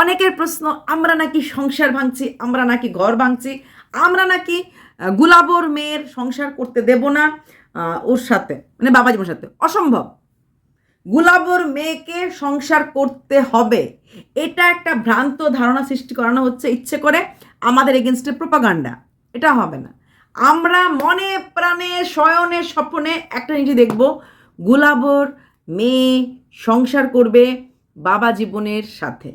অনেকের প্রশ্ন, আমরা নাকি সংসার ভাঙছি, আমরা নাকি ঘর ভাঙছি, আমরা নাকি গুলাবর মেয়ের সংসার করতে দেব না ওর সাথে মানে বাবা জীবনের সাথে। অসম্ভব। গুলাবর মেয়েকে সংসার করতে হবে, এটা একটা ভ্রান্ত ধারণা সৃষ্টি করানো হচ্ছে, ইচ্ছে করে আমাদের এগেনস্টে প্রোপাগান্ডা এটা হবে না। আমরা মনে প্রাণে, শয়নে, স্বপ্নে একটা জিনিস দেখব, গুলাবর মেয়ে সংসার করবে বাবা জীবনের সাথে।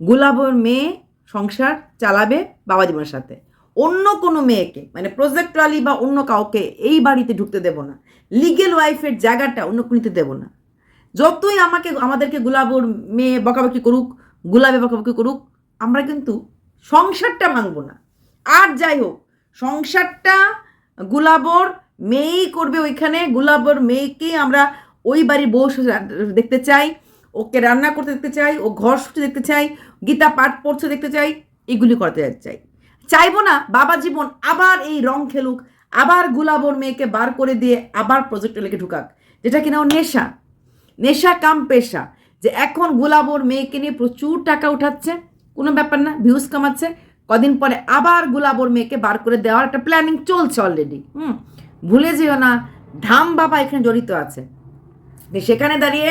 গুলাবর মেয়ে সংসার চালাবে বাবা জীবনের সাথে। অন্য কোনো মেয়েকে মানে প্রজেক্ট আলী বা অন্য কাউকে এই বাড়িতে ঢুকতে দেব না। লিগেল ওয়াইফের জায়গাটা অন্য কোনো নিতে দেব না। যতই আমাকে, আমাদেরকে গুলাবর মেয়ে বকাবকি করুক গুলাবে বকাবকি করুক, আমরা কিন্তু সংসারটা ভাঙবো না। আর যাই হোক, সংসারটা গুলাবর মেয়েই করবে ওইখানে গুলাবর মেয়েকেই আমরা ওই বাড়ির বউ দেখতে চাই। ওকে রান্না করতে দেখতে চাই, ও ঘর শুতে দেখতে চাই, গীতা পাঠ পড়ছে দেখতে চাই, এগুলি করতে চাই। চাইব না, বাবা জীবন আবার এই রং খেলুক, আবার গুলাবর মেয়েকে বার করে দিয়ে আবার প্রজেক্ট লেগে ঢুকাক। যেটা কিনা ও নেশা। নেশা কাম পেশা। যে এখন গুলাবর মেয়েকে নিয়ে প্রচুর টাকা উঠাচ্ছে, কোনো ব্যাপার না ভিউজ কামাচ্ছে, কদিন পরে আবার গুলাবর মেয়েকে বার করে দেওয়ার একটা প্ল্যানিং চলছে অলরেডি হুম? ভুলে যেও না, ধাম বাবা এখানে জড়িত আছে। সেখানে দাঁড়িয়ে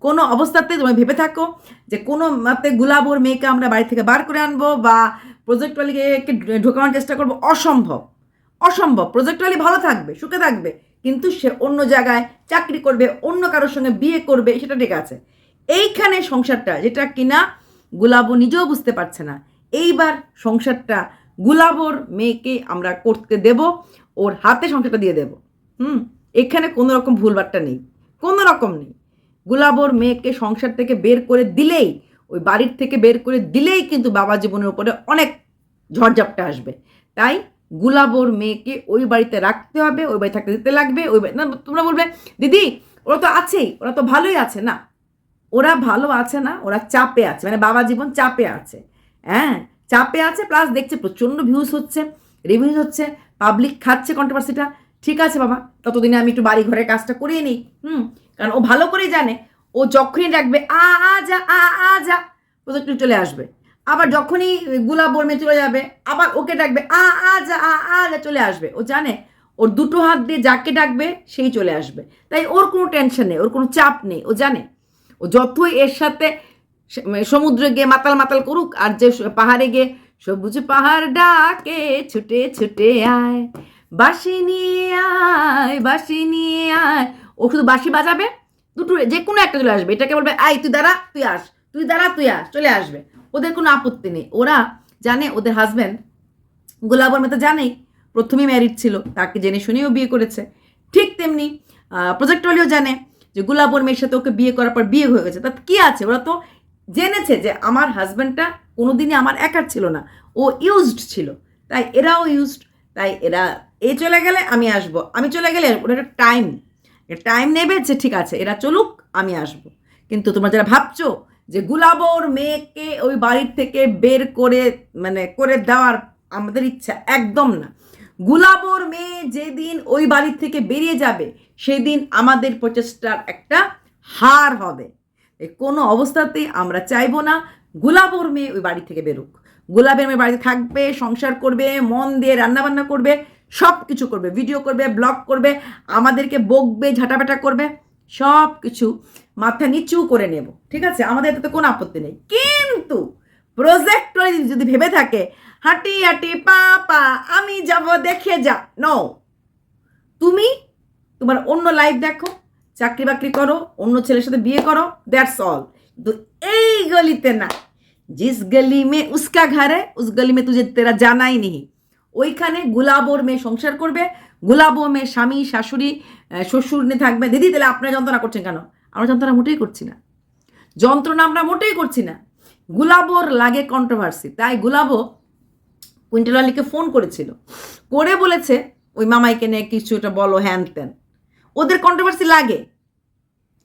কোনো অবস্থাতে তুমি ভেবে থাকো যে কোনো মাতে গুলাবর মেয়েকে আমরা বাড়ি থেকে বার করে আনব বা প্রজেক্ট ওয়ালিকে ঢোকানোর চেষ্টা করব, অসম্ভব। অসম্ভব। প্রজেক্ট ওয়ালি ভালো থাকবে, সুখে থাকবে। কিন্তু সে অন্য জায়গায় চাকরি করবে, অন্য কারোর সঙ্গে বিয়ে করবে, সেটা ঠিক আছে। এইখানে সংসারটা যেটা কিনা গুলাবো নিজেও বুঝতে পারছে না। এইবার সংসারটা গুলাবর মেয়েকে আমরা করতে দেব, ওর হাতে সংসারটা দিয়ে দেব। হুম? এখানে কোনো রকম ভুলবারটা নেই। কোনো রকম নেই। গুলাবর মেয়েকে সংসার থেকে বের করে দিলেই, ওই বাড়ির থেকে বের করে দিলেই কিন্তু বাবা জীবনের উপরে অনেক ঝড়ঝাপটা আসবে। তাই গুলাবর মেয়েকে ওই বাড়িতে রাখতে হবে, ওই বাড়ি থাকতে দিতে লাগবে, ওই না তোমরা বলবে, দিদি, ওরা তো আছেই, ওরা তো ভালোই আছে। না, ওরা ভালো আছে না, ওরা চাপে আছে মানে বাবা জীবন চাপে আছে। হ্যাঁ চাপে আছে প্লাস দেখছে প্রচণ্ড ভিউজ হচ্ছে রিভিউজ হচ্ছে পাবলিক খাচ্ছে কন্ট্রোভার্সিটা ঠিক আছে বাবা, ততদিনে আমি একটু বাড়ি ঘরের কাজটা করিয়ে নিই। হুম কারণ ও ভালো করেই জানে, ও যখনই ডাকবে আ আ, যা, আ আ, যা প্রজেক্ট চলে আসবে। আবার যখনই গুলাব বর্মে চলে যাবে, আবার ওকে ডাকবে আ আ, যা, আ আ, যা, চলে আসবে। ও জানে, ওর দুটো হাত দিয়ে যাকে ডাকবে, সেই চলে আসবে। তাই ওর কোনো টেনশন নেই, ওর কোনো চাপ নেই, ও জানে। ও যতই এর সাথে সমুদ্রে গিয়ে মাতাল মাতাল করুক, আর যে পাহাড়ে গিয়ে সবুজ পাহাড় ডাকে, ছুটে ছুটে আয়, বাঁশি নিয়ে আয়, বাঁশি নিয়ে আয় ও শুধু বাঁশি বাজাবে, দুটো যে কোনো একটা চলে আসবে। এটাকে বলবে আই তুই দাঁড়া, তুই আস, তুই দাঁড়া, তুই আস, চলে আসবে। ওদের কোনো আপত্তি নেই। ওরা জানে, ওদের হাজব্যান্ড গোলাবর মেতে জানেই, প্রথমেই ম্যারিড ছিল, তাকে জেনে শুনেও বিয়ে করেছে। ঠিক তেমনি প্রজেক্ট প্রজেক্টওয়ালিও জানে যে গুলাবর মেয়ের সাথে ওকে বিয়ে করার পর বিয়ে হয়ে গেছে। তাতে কী আছে? ওরা তো জেনেছে যে আমার হাজব্যান্ডটা কোনোদিনই আমার একার ছিল না। ও ইউজড ছিল। তাই এরাও ইউজড তাই এরা, এ চলে গেলে আমি আসব, আমি চলে গেলে ওরা একটা টাইম টাইম নেবে যে ঠিক আছে, এরা চলুক, আমি আসব। কিন্তু তোমরা যারা ভাবছ যে গুলাবর মেয়েকে ওই বাড়ির থেকে বের করে মানে করে দেওয়ার আমাদের ইচ্ছা একদম না। গুলাবর মেয়ে যেদিন ওই বাড়ির থেকে বেরিয়ে যাবে, সেদিন আমাদের প্রচেষ্টার একটা হার হবে। কোনো অবস্থাতেই আমরা চাইব না গুলাবর মেয়ে ওই বাড়ি থেকে বেরুক। গোলাপের মেয়ে বাড়িতে থাকবে, সংসার করবে, মন দিয়ে রান্নাবান্না করবে সব কিছু করবে ভিডিও করবে ব্লগ করবে, আমাদেরকে বকবে, ঝাঁটাপেটা করবে সব কিছু মাথা নিচু করে নেব, ঠিক আছে? আমাদের এটাতে কোনো আপত্তি নেই। কিন্তু প্রজেক্ট যদি ভেবে থাকে, হাঁটি হাঁটি, পা পা, আমি যাব দেখে যা। নও তুমি তোমার অন্য লাইফ দেখো, চাকরি বাকরি করো, অন্য ছেলের সাথে বিয়ে করো দ্যাটস অল কিন্তু এই গলিতে না, জিস গলি মে উসকা ঘরে উস গলি মে তুঝে তেরা জানাই নেই। ওইখানে গুলাবর মেয়ে সংসার করবে, গুলাবর মেয়ে স্বামী, শাশুড়ি শ্বশুর নিয়ে থাকবে। দিদি, তাহলে আপনারা যন্ত্রণা করছেন কেন? আমরা যন্ত্রণা মোটেই করছি না। যন্ত্রণা আমরা মোটেই করছি না। গুলাবর লাগে কন্ট্রোভার্সি তাই গুলাবো কুইন্টাল আলীকে ফোন করেছিল। করে বলেছে, ওই মামাইকে নিয়ে কিছুটা বলো, হ্যান ত্যান। ওদের কন্ট্রোভার্সি লাগে।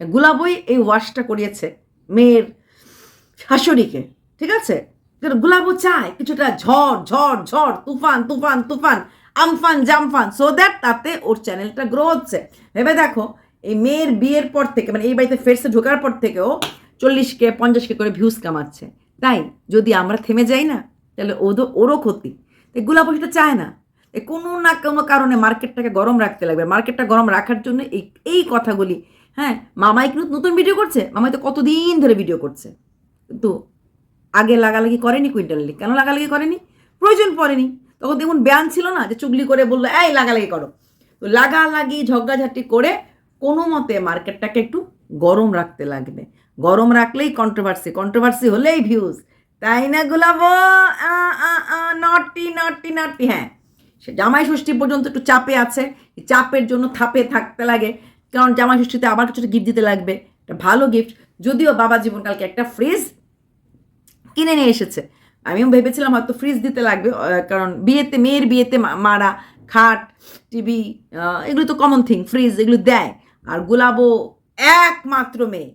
গুলাবই এই ওয়াশটা করিয়েছে, মেয়ের শাশুড়িকে, ঠিক আছে? গুলাবো চায়, কিছুটা ঝড় ঝড় ঝড়, তুফান তুফান তুফান, আমফান, জামফান সো দ্যাট তাতে ওর চ্যানেলটা গ্রো হচ্ছে। ভেবে দেখো, এই মেয়ের বিয়ের পর থেকে মানে এই বাড়িতে ফেরসে ঢোকার পর থেকেও চল্লিশকে, পঞ্চাশকে করে ভিউজ কামাচ্ছে। তাই যদি আমরা থেমে যাই না, তাহলে ওদের ওরও ক্ষতি। তাই গুলাবো সেটা চায় না। এ কোনো না কোনো কারণে মার্কেটটাকে গরম রাখতে লাগবে। মার্কেটটা গরম রাখার জন্য এই এই কথাগুলি হ্যাঁ? মামাই কিন্তু নতুন ভিডিও করছে। মামাই তো কতদিন ধরে ভিডিও করছে। কিন্তু আগে লাগালাগি করেনি কুইন্টালি কেন লাগালাগি করেনি? প্রয়োজন পড়েনি। তখন দেখুন ব্যান ছিল না যে চুগলি করে বলল, এই, লাগালাগি করো। তো লাগালাগি, ঝগড়াঝাটি করে কোনো মতে মার্কেটটাকে একটু গরম রাখতে লাগবে। গরম রাখলেই কন্ট্রোভার্সি কন্ট্রোভার্সি হলেই ভিউজ তাই না গুলাবো নটি নটি নটি হ্যাঁ সে জামাই ষষ্ঠী পর্যন্ত একটু চাপে আছে। চাপের জন্য থাপে থাকতে লাগে। কারণ জামাই ষষ্ঠীতে আবার কিছুটা গিফট দিতে লাগবে। একটা ভালো গিফট যদিও বাবা জীবনকালকে একটা ফ্রিজ কিনে নিয়ে এসেছে। আমিও ভেবেছিলাম হয়তো ফ্রিজ দিতে লাগবে কারণ বিয়েতে, মেয়ের বিয়েতে মারা, খাট টিভি এগুলো তো কমন থিং ফ্রিজ এগুলো দেয়। আর গোলাবো একমাত্র মেয়ে।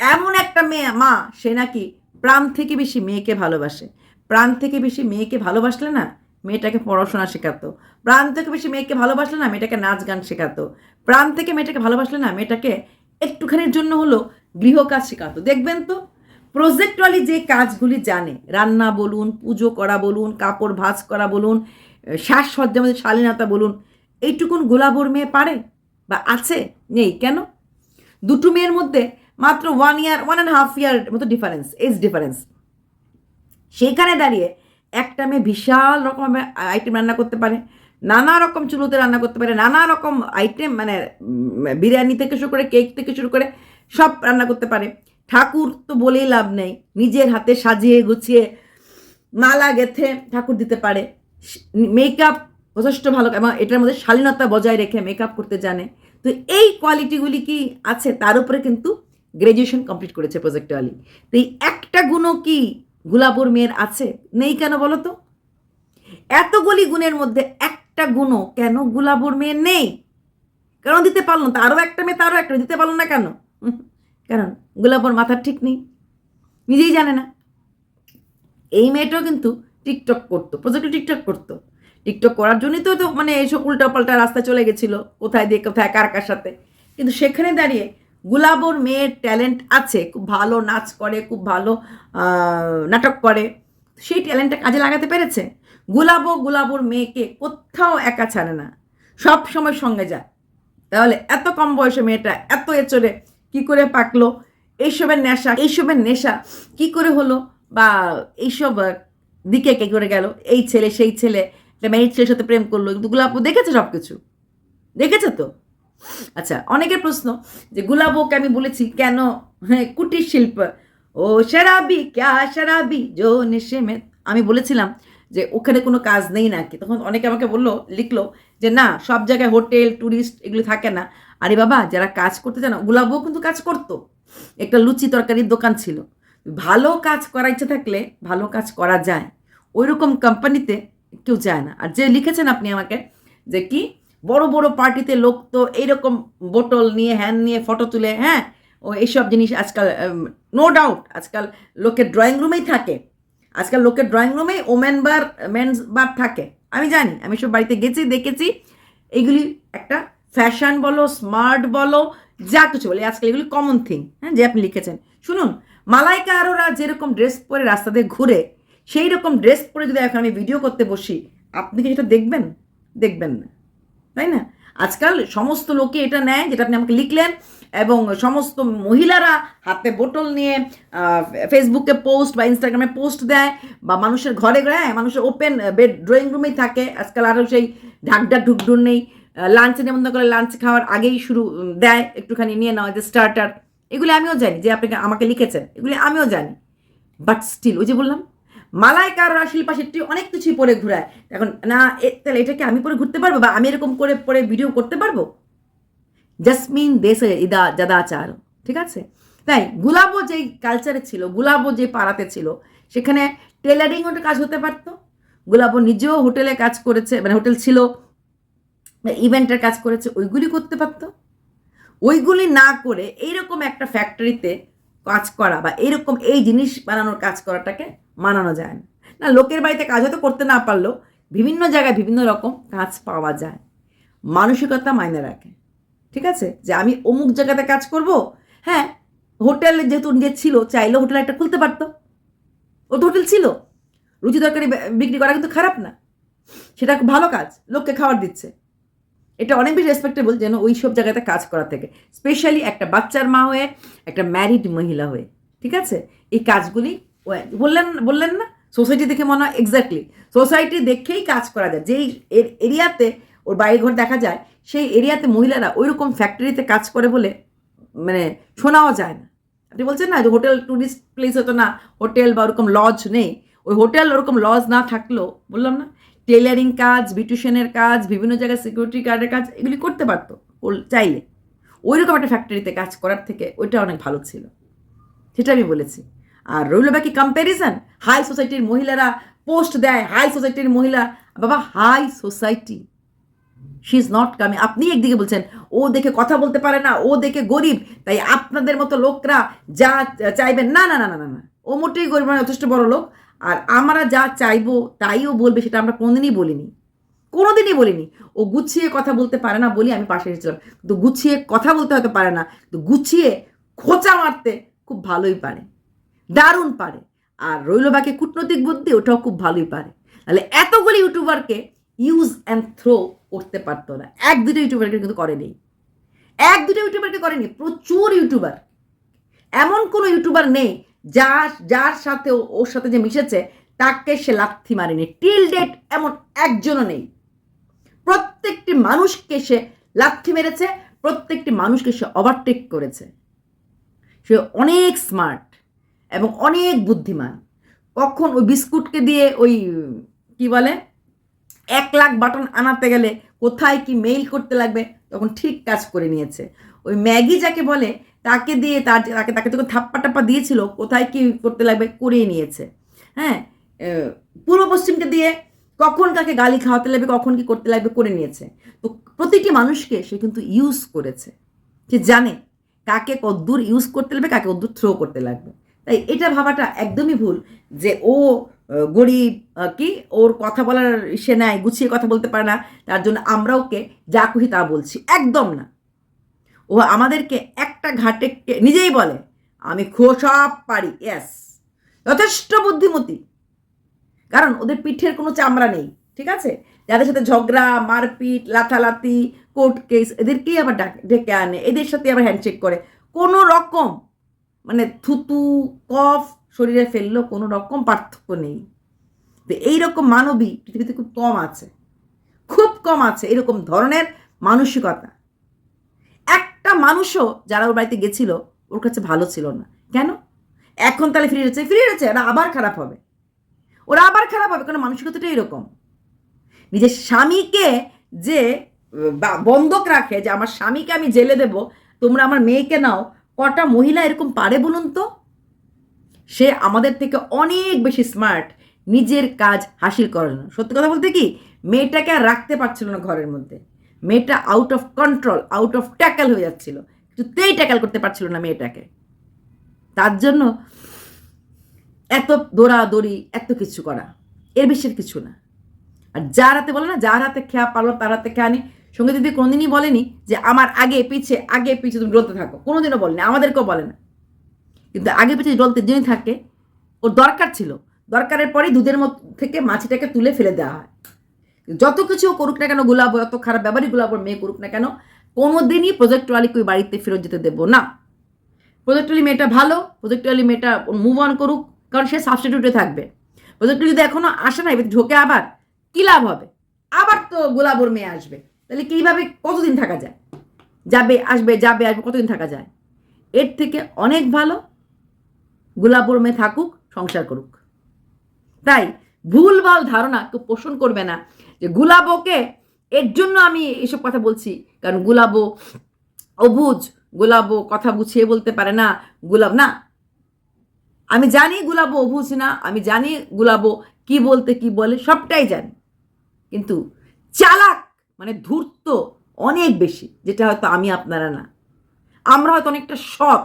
এমন একটা মেয়ে, মা, সে নাকি প্রাণ থেকে বেশি মেয়েকে ভালোবাসে। প্রাণ থেকে বেশি মেয়েকে ভালোবাসলে না, মেয়েটাকে পড়াশোনা শেখাতো। প্রাণ থেকে বেশি মেয়েকে ভালোবাসলে না, মেয়েটাকে নাচ গান শেখাতো। প্রাণ থেকে মেয়েটাকে ভালোবাসলে না, মেয়েটাকে একটুখানির জন্য হলো গৃহকাজ শেখাতো। দেখবেন তো প্রজেক্টওয়ালি যে কাজগুলি জানে, রান্না বলুন, পুজো করা বলুন, কাপড় ভাঁজ করা বলুন শ্বাসসজ্জার মধ্যে শালীনতা বলুন, এইটুকুন গোলাবর মেয়ে পারে বা আছে? নেই। কেন? দুটো মেয়ের মধ্যে মাত্র one year one and half year মতো ডিফারেন্স এজ ডিফারেন্স সেইখানে দাঁড়িয়ে একটা মেয়ে বিশাল রকম আইটেম রান্না করতে পারে, নানা রকম চুলোতে রান্না করতে পারে, নানা রকম আইটেম মানে বিরিয়ানি থেকে শুরু করে কেক থেকে শুরু করে সব রান্না করতে পারে। ঠাকুর তো বলেই লাভ নেই। নিজের হাতে সাজিয়ে গুছিয়ে মালা গেথে ঠাকুর দিতে পারে। মেকআপ যথেষ্ট ভালো, এবং এটার মধ্যে শালীনতা বজায় রেখে মেকআপ করতে জানে। তো এই কোয়ালিটিগুলি কি আছে? তার উপরে কিন্তু গ্র্যাজুয়েশন কমপ্লিট করেছে প্রজেক্ট প্রজেক্টওয়ালি তো এই একটা গুণও কি গুলাবর মেয়ের আছে? নেই কেন বলো তো? এতগুলি গুণের মধ্যে একটা গুণও কেন গুলাবর মেয়ের নেই? কেন দিতে পারল না? তারও একটা মেয়ে, তারও একটা দিতে পারল না কেন? কারণ গোলাপর মাথার ঠিক নেই। নিজেই জানে না। এই মেয়েটাও কিন্তু টিকটক করতো, প্রজেক্টে টিকটক করতো। টিকটক করার জন্যই তো তো মানে এইসব উল্টাপাল্টা রাস্তায় চলে গেছিল, কোথায় দিয়ে কোথায় কার কার সাথে। কিন্তু সেখানে দাঁড়িয়ে গুলাবর মেয়ের ট্যালেন্ট আছে, খুব ভালো নাচ করে, খুব ভালো নাটক করে। সেই ট্যালেন্টটা কাজে লাগাতে পেরেছে? গুলাবো গুলাবর মেয়েকে কোথাও একা ছাড়ে না। সব সময় সঙ্গে যায়। তাহলে এত কম বয়সে মেয়েটা এত এচড়ে কি করে পাকলো? এইসবের নেশা এইসবের নেশা কি করে হলো? বা এইসব দিকে কে করে গেল? এই ছেলে, সেই ছেলে মেয়ের ছেলের সাথে প্রেম করল। কিন্তু গুলাবো দেখেছে সব কিছু দেখেছে তো? আচ্ছা অনেকের প্রশ্ন যে গুলাবোকে আমি বলেছি, কেন? হ্যাঁ কুটির শিল্প। ও শরাবি, ক্যা শরাবি? জো নেশে মে আমি বলেছিলাম যে ওখানে কোনো কাজ নেই নাকি। তখন অনেকে আমাকে বলল, লিখলো যে না, সব জায়গায় হোটেল ট্যুরিস্ট এগুলো থাকে না। আরে বাবা, যারা কাজ করতে জানো গুলাবও কিন্তু কাজ করতো। একটা লুচি তরকারির দোকান ছিল। ভালো কাজ করার ইচ্ছে থাকলে ভালো কাজ করা যায়। ওই রকম কোম্পানিতে কেউ যায় না। আর যে লিখেছেন আপনি আমাকে যে কি, বড় বড় পার্টিতে লোক তো এইরকম বোতল নিয়ে হ্যান নিয়ে ফটো তুলে হ্যাঁ ও এইসব জিনিস আজকাল নো ডাউট আজকাল লোকের ড্রয়িং রুমেই থাকে। আজকাল লোকের ড্রয়িং রুমেই ওমেন বার মেন্স বার থাকে। আমি জানি, আমি সব বাড়িতে গেছি, দেখেছি। এইগুলি একটা ফ্যাশন বলো স্মার্ট বলো যা কিছু বলে। আজকাল এগুলি কমন থিং হ্যাঁ যে আপনি লিখেছেন। শুনুন মালাইকা আরোরা যেরকম ড্রেস পরে রাস্তা দিয়ে ঘুরে সেই রকম ড্রেস পরে যদি এখন আমি ভিডিও করতে বসি আপনি কি সেটা দেখবেন? দেখবেন না। তাই না? আজকাল সমস্ত লোকে এটা নেয় যেটা আপনি আমাকে লিখলেন এবং সমস্ত মহিলারা হাতে বোতল নিয়ে ফেসবুকে পোস্ট বা ইনস্টাগ্রামে পোস্ট দেয় বা মানুষের ঘরে ঘরে হ্যাঁ, মানুষের ওপেন বেড ড্রয়িং রুমেই থাকে। আজকাল আরও সেই ঢাক ঢাক ঢুকঢুন নেই। লাঞ্চে নিমন্ত্রণ করে লাঞ্চ খাওয়ার আগেই শুরু দেয় একটুখানি, নিয়ে নেওয়া যে স্টার্টার এগুলি আমিও জানি যে আপনি আমাকে লিখেছেন, এগুলি আমিও জানি। বাট স্টিল ওই যে বললাম মালাইকাররা শিল্পা শেট্টি অনেক কিছুই পরে ঘুরায়। এখন, না তাহলে এটাকে আমি পরে ঘুরতে পারব বা আমি এরকম করে পরে ভিডিও করতে পারব? জাসমিন দেশে ইদা জাদাচার, ঠিক আছে? তাই গুলাবো যেই কালচারে ছিল গুলাবো যে পাড়াতে ছিল, সেখানে টেলারিং ওটা কাজ হতে পারতো। গুলাবো নিজেও হোটেলে কাজ করেছে মানে হোটেল ছিল ইভেন্টের কাজ করেছে, ওইগুলি করতে পারতো? ওইগুলি না করে এইরকম একটা ফ্যাক্টরিতে কাজ করা বা এইরকম এই জিনিস বানানোর কাজ করাটাকে মানানো যায় না। না, লোকের বাড়িতে কাজ হয়তো করতে না পারলেও বিভিন্ন জায়গায় বিভিন্ন রকম কাজ পাওয়া যায়। মানসিকতা মাইনে রাখে। ঠিক আছে? যে আমি অমুক জায়গাতে কাজ করব হ্যাঁ হোটেল যেহেতু নিজে ছিল, চাইলেও হোটেল একটা খুলতে পারতো। ও তো হোটেল ছিল। রুচি তরকারি বিক্রি করা কিন্তু খারাপ না। সেটা ভালো কাজ, লোককে খাবার দিচ্ছে। এটা অনেক বেশি রেসপেক্টেবল যেন ওই সব জায়গাতে কাজ করা থেকে। স্পেশালি একটা বাচ্চার মা হয়ে, একটা ম্যারিড মহিলা হয়ে, ঠিক আছে? এই কাজগুলি বললেন বললেন না? সোসাইটি দেখে মনে হয় এক্স্যাক্টলি সোসাইটি দেখেই কাজ করা যায়। যেই এর, এরিয়াতে ওর বাড়ি ঘর দেখা যায়, সেই এরিয়াতে মহিলারা ওইরকম ফ্যাক্টরিতে কাজ করে বলে মানে শোনাও যায় না। আপনি বলছেন না, যে হোটেল ট্যুরিস্ট প্লেস হতো না হোটেল বা ওরকম লজ নেই। ওই হোটেল ওরকম লজ না থাকলেও, বললাম না? টেলারিং কাজ, বিউটিশিয়ানের কাজ, বিভিন্ন জায়গায় সিকিউরিটি গার্ডের কাজ, এগুলি করতে পারতো চাইলে। ওইরকম একটা ফ্যাক্টরিতে কাজ করার থেকে ওইটা অনেক ভালো ছিল। সেটা আমি বলেছি। আর রইল বাকি কম্প্যারিজন হাই সোসাইটির মহিলারা পোস্ট দেয় হাই সোসাইটির মহিলা, বাবা high society she is not coming আপনি একদিকে বলছেন, ও দেখে কথা বলতে পারে না, ও দেখে গরিব, তাই আপনাদের মতো লোকরা যা চাইবেন, না না না না না না। ও মোটেই গরিব মানে যথেষ্ট বড় লোক। আর আমরা যা চাইব তাইও বলবে, সেটা আমরা কোনোদিনই বলিনি। কোনোদিনই বলিনি। ও গুছিয়ে কথা বলতে পারে না বলি আমি পাশে এসেছিলাম। কিন্তু গুছিয়ে কথা বলতে হয়তো পারে না, কিন্তু গুছিয়ে খোঁচা মারতে খুব ভালোই পারে। দারুণ পারে। আর রইল বাকি কূটনৈতিক বুদ্ধি, ওটাও খুব ভালোই পারে। তাহলে এতগুলি ইউটিউবারকে ইউজ অ্যান্ড থ্রো করতে পারতো না। এক দুটো ইউটিউবারকে কিন্তু করেনি এক দুটো ইউটিউবারকে করেনি প্রচুর ইউটিউবার। এমন কোনো ইউটিউবার নেই যার যার সাথে ওর সাথে যে মিশেছে, তাকে সে লাথি মারেনি। টিল ডেট এমন একজনও নেই। প্রত্যেকটি মানুষকে সে লাথি মেরেছে, প্রত্যেকটি মানুষকে সে ওভারটেক করেছে। সে অনেক স্মার্ট এবং অনেক বুদ্ধিমান। কখন ওই বিস্কুটকে দিয়ে ওই, কি বলে, এক লাখ বাটন আনাতে গেলে কোথায় কি মেইল করতে লাগবে, তখন ঠিক কাজ করে নিয়েছে। ওই ম্যাগি যাকে বলে তাকে দিয়ে তার তাকে তাকে যখন থাপ্পা টাপ্পা দিয়েছিল, কোথায় কি করতে লাগবে করিয়ে নিয়েছে। হ্যাঁ পূর্ব পশ্চিমকে দিয়ে কখন কাকে গালি খাওয়াতে লাগবে, কখন কি করতে লাগবে করে নিয়েছে। তো প্রতিটি মানুষকে সে কিন্তু ইউজ করেছে, সে জানে কাকে কদ্দূর ইউজ করতে লাগবে, কাকে কদ্দূর থ্রো করতে লাগবে। তাই এটা ভাবাটা একদমই ভুল যে ও গরিব কি, ওর কথা বলার সে নেয় গুছিয়ে কথা বলতে পারে না, তার জন্য আমরা ওকে যা খুশি তা বলছি, একদম না। ও আমাদেরকে একটা ঘাটে নিজেই বলে, আমি সব পারি ইয়াস যথেষ্ট বুদ্ধিমতী। কারণ ওদের পিঠের কোনো চামড়া নেই, ঠিক আছে? যাদের সাথে ঝগড়া, মারপিট লাথালাতি কোর্ট কেস এদেরকেই আবার ডাক- আনে, এদের সাথে আবার হ্যান্ডশেক করে। কোনো রকম মানে থুতু, কফ শরীরে ফেলল, কোনো রকম পার্থক্য নেই। তো এইরকম মানবী পৃথিবীতে খুব কম আছে, খুব কম আছে এরকম ধরনের মানসিকতা। মানুষও যারা ওর বাড়িতে গেছিল, ওর কাছে ভালো ছিল না। কেন? এখন তাহলে ফিরে যাচ্ছে। ফিরে যাচ্ছে ওরা আবার খারাপ হবে। ওরা আবার খারাপ হবে কারণ মানসিকতাটা এরকম। নিজের স্বামীকে যে বন্ধক রাখে যে, আমার স্বামীকে আমি জেলে দেব, তোমরা আমার মেয়েকে নাও, কটা মহিলা এরকম পারে বলুন তো? সে আমাদের থেকে অনেক বেশি স্মার্ট নিজের কাজ হাসিল করার জন্য সত্যি কথা বলতে কি, মেয়েটাকে আর রাখতে পারছিল না ঘরের মধ্যে। মেয়েটা out of control out of tackle হয়ে যাচ্ছিল। কিছুতেই ট্যাকেল করতে পারছিল না মেয়েটাকে। তার জন্য এত দৌড়াদৌড়ি, এত কিছু করা, এর বিশ্বের কিছু না। আর যার হাতে বলে না, যার হাতে খেয়া পারল, তার হাতে খেয়া নি সঙ্গে দিদি কোনোদিনই বলেনি যে, আমার আগে পিছে আগে পিছে তুমি ডলতে থাকো। কোনোদিনও বলেনি, আমাদেরকেও বলে না। কিন্তু আগে পিছে ডলতে যিনি থাকে, ওর দরকার ছিল। দরকারের পরেই দুধের মধ্যে থেকে মাছিটাকে তুলে ফেলে দেওয়া হয়। যত কিছু করুক না কেন, গোলাপ, যত খারাপ ব্যবহারই গোলাপ মেয়ে করুক না কেন, কোনোদিনই প্রজেক্ট ওয়ালিকে ওই বাড়িতে ফেরত যেতে দেবো না। প্রজেক্ট ওয়ালি মেয়েটা ভালো প্রজেক্ট ওয়ালি মেয়েটা মুভ অন করুক, কারণ সে সাবস্টিটিউটে থাকবে। প্রজেক্ট যদি এখনও আসে না, এবার ঢোকে আবার, কী লাভ হবে? আবার তো গোলাপ ওর মেয়ে আসবে। তাহলে কীভাবে, কতদিন থাকা যায়? যাবে, আসবে যাবে, আসবে, কতদিন থাকা যায়? এর থেকে অনেক ভালো, গোলাপ ওর মেয়ে থাকুক, সংসার করুক। তাই ভুলভাল ধারণা কেউ পোষণ করবে না। যে গুলাবোকে, এর জন্য আমি এসব কথা বলছি। কারণ গুলাবো অবুজ, গুলাবো কথা বুঝিয়ে বলতে পারে না, গুলাব না। আমি জানি গুলাবো অবুজ না, আমি জানি গুলাবো কি বলতে কি বলে, সবটাই জানি। কিন্তু চালাক মানে ধূর্ত অনেক বেশি, যেটা হয়তো আমি আপনারা না। আমরা হয়তো অনেকটা সৎ।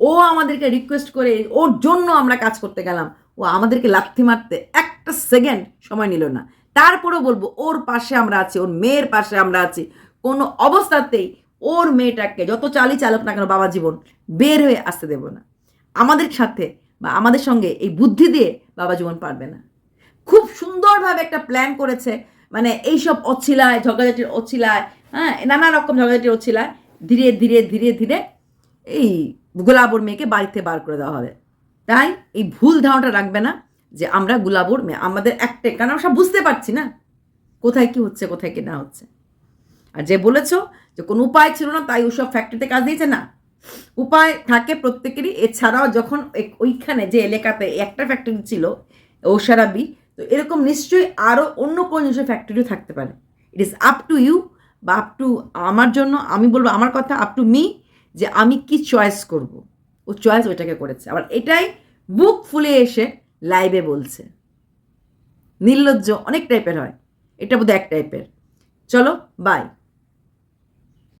ও আমাদেরকে রিকোয়েস্ট করে, ওর জন্য আমরা কাজ করতে গেলাম। ও আমাদেরকে লাথি মারতে একটা সেকেন্ড সময় নিল না। তারপরেও বলব, ওর পাশে আমরা আছি, ওর মেয়ের পাশে আমরা আছি। কোনো অবস্থাতেই ওর মেয়েটাকে যত চালি চালক না কেন বাবা জীবন বের হয়ে আসতে দেব না। আমাদের সাথে বা আমাদের সঙ্গে এই বুদ্ধি দিয়ে বাবা জীবন পারবে না। খুব সুন্দরভাবে একটা প্ল্যান করেছে মানে এইসব অছিলায়, ঝগড়াঝাটির অছিলায় হ্যাঁ নানা রকম ঝগড়াঝাটির অছিলায় ধীরে ধীরে ধীরে ধীরে এই গোলাবর মেয়েকে বাড়িতে বার করে দেওয়া হবে। তাই এই ভুল ধারণাটা রাখবে না। যে আমরা গোলাবর মেয়ে আমাদের একটাই, কারণ আমরা সব বুঝতে পারছি না কোথায় কি হচ্ছে, কোথায় কি না হচ্ছে। আর যে বলেছ যে কোনো উপায় ছিল না, তাই ওসব ফ্যাক্টরিতে কাজ দিয়েছে, না। উপায় থাকে প্রত্যেকেরই। এছাড়াও যখন ওইখানে যে এলাকাতে একটা ফ্যাক্টরি ছিল ওসারাবি তো এরকম নিশ্চয়ই আরও অন্য কোনো জিনিসের ফ্যাক্টরিও থাকতে পারে। It is up to you বা আপ টু আমার জন্য, আমি বলব আমার কথা আপ টু মি যে আমি কি চয়েস করব। ও চয়েস ওইটাকে করেছে। আবার এটাই বুক ফুলে এসে লাইভে বলছে। নির্লজ্জ অনেক টাইপের হয়। এটা বোধহয় এক টাইপের চলো বাই